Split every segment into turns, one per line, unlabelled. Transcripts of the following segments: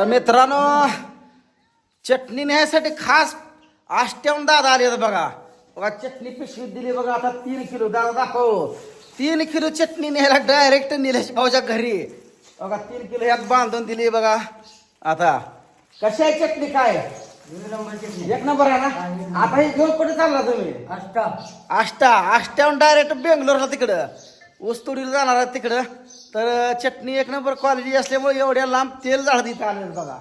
तर मित्रांनो चटणी न्यायसाठी खास आष्ट्याहून दादा आले बघा. बघा चटणी पिशवीत दिली बघा आता तीन किलो. दादा दाखव. तीन किलो चटणी न्यायला डायरेक्ट निलेश भाऊच्या घरी. बघा तीन किलो यात बांधून दिली बघा. आता कशी आहे चटणी काय? एक नंबर आहे ना? आता हे घेऊन कुठे चालला तुम्ही?
अष्टा
आष्टा. आष्ट्याहून डायरेक्ट बेंगलोरला तिकडं. ऊसतोडीला जाणार आहे तिकडं. तर चटणी एक नंबर क्वालिटी असल्यामुळे एवढ्या लांब तेल जाळत इथं आलेलं बघा.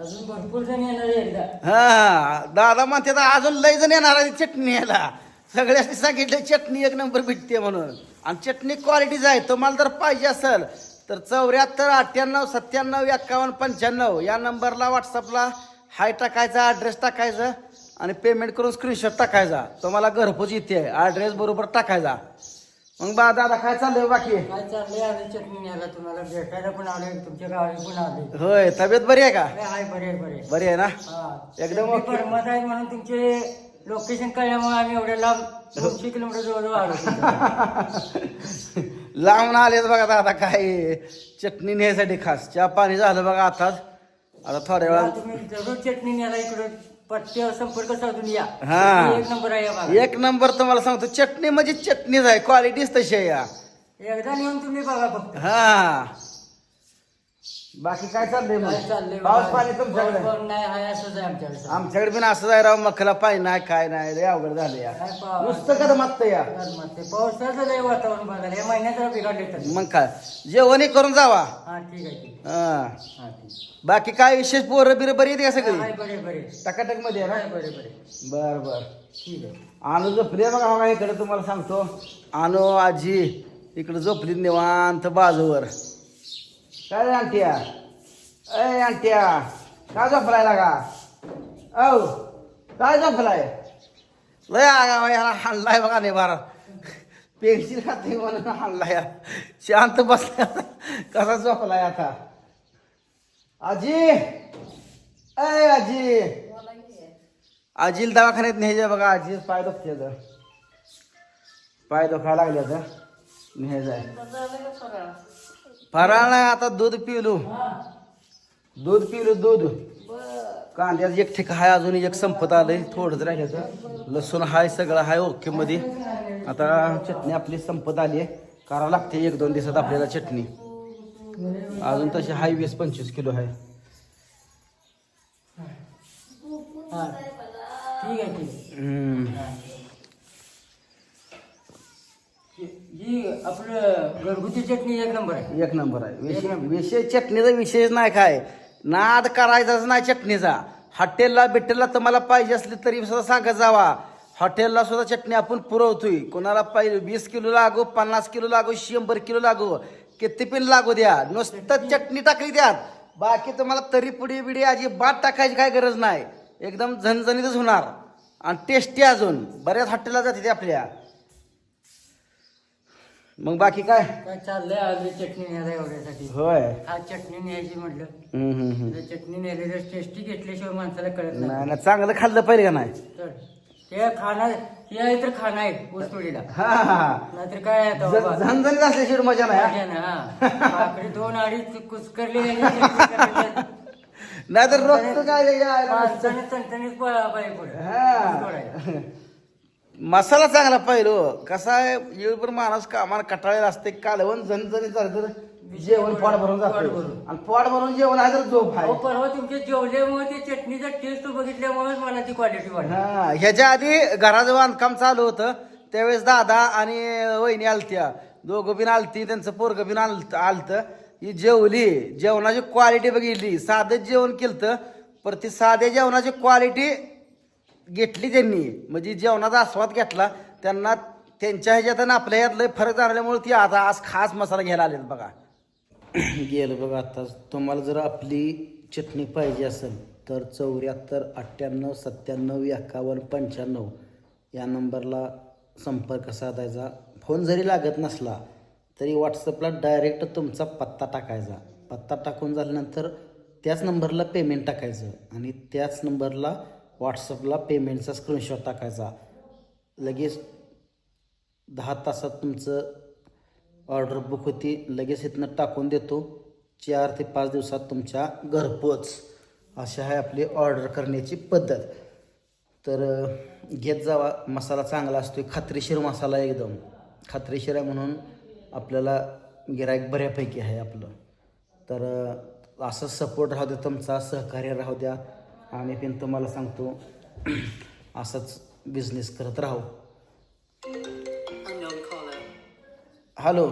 अजून भरपूर जण येणार एकदा.
हा दादा म्हणते तर अजून लय जण येणार आहे चटणी याला सगळ्यांनी सांगितलं चटणी एक नंबर भेटते म्हणून. आणि चटणी क्वालिटीच आहे तुम्हाला जर पाहिजे असेल तर चौऱ्याहत्तर अठ्ठ्याण्णव सत्त्याण्णव एक्कावन्न पंच्याण्णव या नंबरला व्हॉट्सअपला हाय टाकायचा ॲड्रेस टाकायचा आणि पेमेंट करून स्क्रीनशॉट टाकायचा. तुम्हाला घरपोच येते ॲड्रेस बरोबर टाकायचा. मग बा दादा काय चाललंय बाकी?
काय चाललंय? आले चटणी न्यायला तुम्हाला भेटायला पण आले तुमच्या गावी पण आले
होय तब्येत बरी आहे का?
अरे हाय बरे बरे
बरी आहे ना?
हा.
एकदम ओके.
परमत आहे म्हणून तुमचे लोकेशन कळल्यामुळे आम्ही एवढ्या लांब दोनशे किलोमीटर जवळ आलो. तुमच्या.
लांबून आलेत बघा दादा काय? चटणी न्यायसाठी खास. चहा पाणी झालं बघा आताच. आता थोड्या
हा,
वेळात
तुम्ही जरूर चटणी न्यायला इकडे पत्ते संपर्क साधून या
हा.
एक नंबर आहे या भागात.
एक नंबर तुम्हाला सांगतो चटणी म्हणजे चटणीच आहे क्वालिटीच तशी आहे या
एकदा नेऊन तुम्ही बघा फक्त
हा बाकी काय चाललंय मग?
चाललंय
पाऊस. पाणी तुमच्याकडे?
पाऊस पाणी नाही हाय असंच आहे आमच्याकडे
आमच्याकडे बिन असं जाय राव मखला पाणी नाही काय नाही लय अवघड झालं या.
काय पाव-
नुसतं कदम मागतं या.
पावसाचं लय वातावरण बघायला या महिन्यात जरा बिघडले तर
मग काय? जेवणही करून जावा.
हा ठीक आहे ठीक
हा
आहे. हा. ठीक
बाकी काय विशेष पोरं बिरं बरी येते का
हाय
सगळी
बरे बरे.
टकाटकमध्ये आहे
हाय बरे बरे.
बर बर.
ठीक आहे.
आणू झोपली बघा बघा इकडे तुम्हाला सांगतो. आणू आजी इकडे झोपली निवांत बाजूवर. काय रे आंटिया अय आंटिया काय झोपलाय लागा? औ काय झोपलाय? लय आगा याला हाणलाय बघा नाही बारा. पेन्सिल खाते म्हणून हाणलाय शांत बसलाय कसा झोपलाय आता? आजी? अय आजी. आजीला दवाखान्यात न्यायचं बघा. आजी पाय दुखते तर पाय दुखायला लागले तर न्यायचं आहे फराळ नाही आता दूध पिवलू दूध पिवलू दूध. कांद्याचं एक ठिका हाय अजून एक संपत आलंय थोडंच राहिलं लसूण हाय सगळं हाय ओके मध्ये. आता चटणी आपली संपत आली आहे करावं लागते एक दोन दिवसात आपल्याला चटणी. अजून तशी हाय वीस पंचवीस किलो आहे
हा. ठीक आहे ठीक आहे
हम्म.
ही आपलं घरगुती चटणी एक नंबर आहे.
एक नंबर आहे. विषय. विषय चटणीचा विषयच नाही काय? नाद करायचाच नाही चटणीचा. हॉटेलला बिटेलला तुम्हाला पाहिजे असली तरी सुद्धा सांगत जावा. हॉटेलला सुद्धा चटणी आपण पुरवतोय. कोणाला पाहिजे? वीस किलो लागू पन्नास किलो लागू शंभर किलो लागू. किती पण लागू द्या. नुसतं चटणी टाकली द्यात. बाकी तुम्हाला तरी पुडी बिडी अजिबात टाकायची काय गरज नाही. एकदम झणझणीतच होणार. आणि टेस्टी अजून. बऱ्याच हॉटेलला जाते ते आपल्या. मग बाकी काय
काय चाललंय आली चटणी न्यायला एवढ्यासाठी
होय
हा चटणी न्यायची म्हटलं
हम्म, हम्म, हम्म.
तर चटणी नेली तर टेस्टी घेतल्याशिवाय माणसाला कळत नाही
नाही ना चांगलं खाल्लं पाहिजे का नाही
तर ते खाणार हे आहे तर खाणं आहे ऊसतोडीला
हा, हा, हा.
नाहीतर काय आहे आता बाबा?
झणझणीत असल्याशिवाय मजा नाही
मजा ना, हा. भाकरी दोन अडीच कुसकरली चटणी करायची.
नाहीतर रोजचं काय रे यायला
माणसाने तणतणीत पळा पाहिजे पुढे
हा.
ऊसतोडायला.
मसाला चांगला पाहिजे हो. कसा आहे? येळभर माणूस कामाला कटाळलेला असते. कालवण झणझणीत झालं तर जेवण पोट भरून जातं. आणि पोट भरून जेवण आहे तर झोप
अहो,
आहे
परवा तुमच्या जेवल्यामुळे ते चटणीचा टेस्ट बघितल्यामुळेच मला ती क्वालिटी वाटली.
हा ह्याच्या आधी घराचं बांधकाम चालू होतं. त्यावेळेस दादा आणि वहिनी आलत्या. दोघं बिन आलती त्यांचं पोरगं बिन आलत आलतं. ही जेवली. जेवणाची क्वालिटी बघितली. साधं जेवण केलं पर ती साध्या जेवणाची क्वालिटी घेतली त्यांनी. म्हणजे जेवणाचा आस्वाद घेतला त्यांना त्यांच्या ह्याच्यात आणि आपल्या ह्यात लय फरक जाणल्यामुळे ती आता आज खास मसाला घ्यायला आलेत बघा. गेलं बघा आता. तुम्हाला जर आपली चटणी पाहिजे असेल तर चौऱ्याहत्तर अठ्ठ्याण्णव सत्त्याण्णव एक्कावन्न पंच्याण्णव या नंबरला संपर्क साधायचा. फोन जरी लागत नसला तरी व्हॉट्सअपला डायरेक्ट तुमचा पत्ता टाकायचा. पत्ता टाकून झाल्यानंतर त्याच नंबरला पेमेंट टाकायचं आणि त्याच नंबरला व्हॉट्सअपला पेमेंटचा स्क्रीनशॉट टाकायचा. लगेच दहा तासात तुमचं ऑर्डर बुक होती लगेच इथनं टाकून देतो. चार ते पाच दिवसात तुमच्या घरपोच अशी आहे आपली ऑर्डर करण्याची पद्धत. तर घेत जावा. मसाला चांगला असतो खात्रीशीर मसाला एकदम. खात्रीशीर आहे म्हणून आपल्याला गिराईक बऱ्यापैकी आहे आपलं. तर असं सपोर्ट राहू द्या तुमचा. सहकार्य राहू द्या. आम्ही पण तुम्हाला सांगतो असंच बिझनेस करत राहू. हॅलो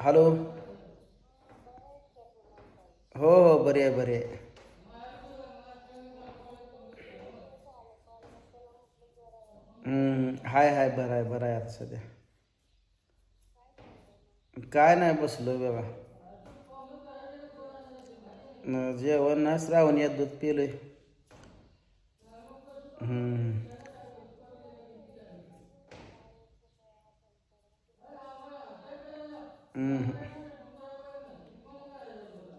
हॅलो हो हो बरे आहे बरे आहे. हाय हाय बरं आहे बरं आहे आता सध्या. काय नाही बसलो बाबा जेवण ना श्रावण यात दूध पिलंय.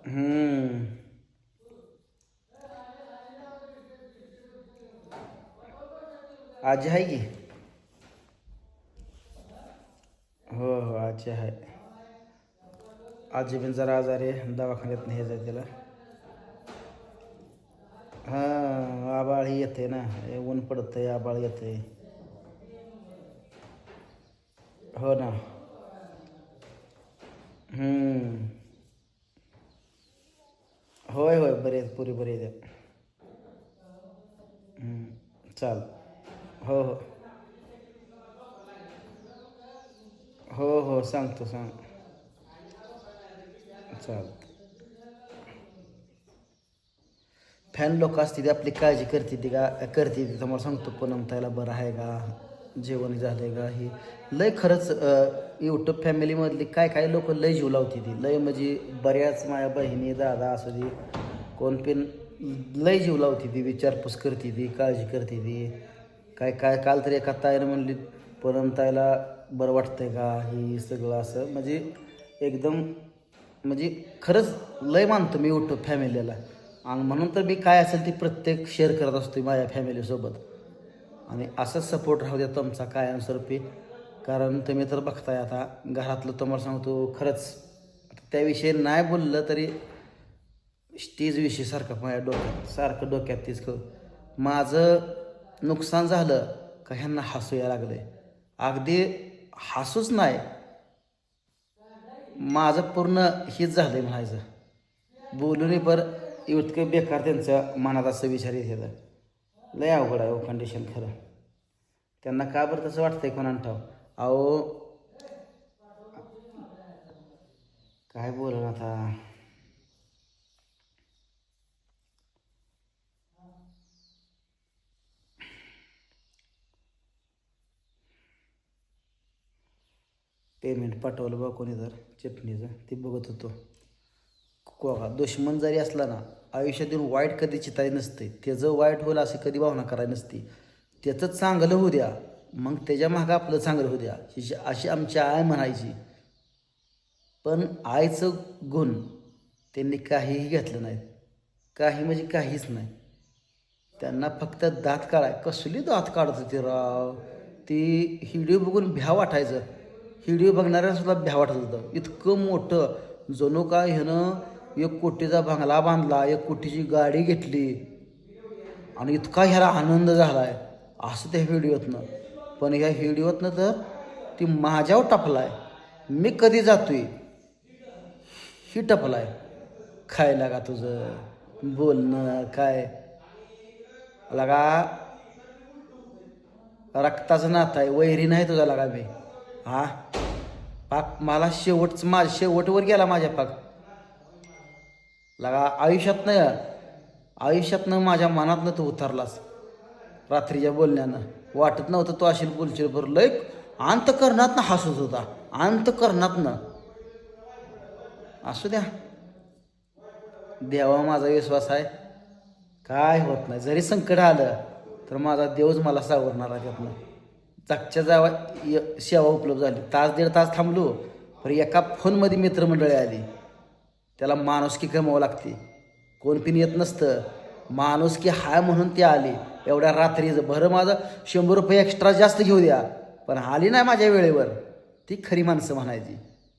हम्म. आजी आहे की? हो हो आजी आहे. आजी पण जरा आजारी दवाखान्यात नाही जाय तिला. हां आबाळ येते ना हे ऊन पडतंय आबाळ येते. हो ना. हम्म. होय होय बरे आहेत पुरी बरे आहेत. चाल. हो हो. हो हो सांगतो सांग. चाल. फॅन लोक असते ती आपली काळजी करते ती का करते ती तुम्हाला सांगतो पूनम ताईला बरं आहे का? जेवण झालंय का? हे लय खरंच यूट्यूब फॅमिलीमधली काय काय लोक लय जीव लावते ती. लय म्हणजे बऱ्याच माझ्या बहिणी दादा असू दे कोण पण लय जीव लावते ती विचारपूस करते ती काळजी करते ती. काय काय काल तरी एका ताईनं म्हणली पूनम ताईला बरं वाटतंय का? हे सगळं असं. म्हणजे एकदम म्हणजे खरंच लय मानतो मी यूट्यूब फॅमिलीला आणि म्हणून तर मी काय असेल ती प्रत्येक शेअर करत असतो माझ्या फॅमिलीसोबत आणि असंच सपोर्ट राहू द्या तुमचा कायमस्वरूपी. कारण तुम्ही तर बघताय आता घरातलं तुम्हाला सांगतो खरंच त्याविषयी नाही बोललं तरी तीच विषय सारखं माझ्या डोक्यात सारखं डोक्यात तीच क माझं नुकसान झालं का ह्यांना हसू यायला लागलंय. अगदी हसूच नाही. माझं पूर्ण हीच झालंय म्हणायचं. बोलूनही पर इतकं बेकार त्यांचं मनात असं विचार येते लय अवघड आहे हो कंडिशन खरं. त्यांना का बरं तसं वाटतंय कोणाला ठाव अहो काय बोल आता? पेमेंट पाठवलं बा कोणी तर चटणीचं. ते बघत होतो. कोका दुश्मन जरी असला ना आयुष्यातून वाईट कधी चिताय नसते. त्याचं वाईट होईल अशी कधी भावना करायला नसती. त्याचं चांगलं होऊ द्या. मग त्याच्या मागं आपलं चांगलं होऊ द्या. अशी आमची आय म्हणायची. पण आईचं गुण त्यांनी काहीही घेतलं नाही. काही म्हणजे काहीच नाही. त्यांना फक्त दात काढाय कसली दात काढत होती राव? ती हिडिओ बघून भ्या वाटायचं. हिडिओ बघणाऱ्यासुद्धा भ्या वाटत होतं. इतकं मोठं. जणू काय ह्यानं एक कोटीचा बंगला बांधला एक कोटीची गाडी घेतली. आणि इतका ह्याला आनंद झालाय. असं त्या व्हिडिओतनं. पण ह्या व्हिडिओतनं तर ती माझ्यावर टपलाय. मी कधी जातोय? ही टपलाय. खायला का तुझं? बोलणं काय? लगा रक्ताचं नातं आहे. वैरी नाही तुझा लगा बे हा? पाक मला शेवटच माझ शेवटवर गेला माझ्या पाक. लगा आयुष्यातनं आयुष्यातनं माझ्या मनातनं तू उतरलास. रात्रीच्या बोलण्यानं. वाटत नव्हतं तो असेल बोलशील बरं. लय अंतकरणातनं हसत होता. अंतकरणातनं. असू द्या. देवा माझा विश्वास आहे. काय होत नाही. जरी संकट आलं तर माझा देवच मला सावरणार आहे त्यातनं. जागच्या जावा य- सेवा उपलब्ध झाली. तास दीड तास थांबलो पर एका फोनमध्ये मित्रमंडळी आली. त्याला माणुसकी गमावं लागते. कोण पिन येत नसतं. माणुसकी हाय म्हणून ती आली. एवढ्या रात्रीचं बरं माझं शंभर रुपये एक्स्ट्रा जास्त घेऊ द्या. पण आली नाही माझ्या वेळेवर. ती खरी माणसं म्हणायची.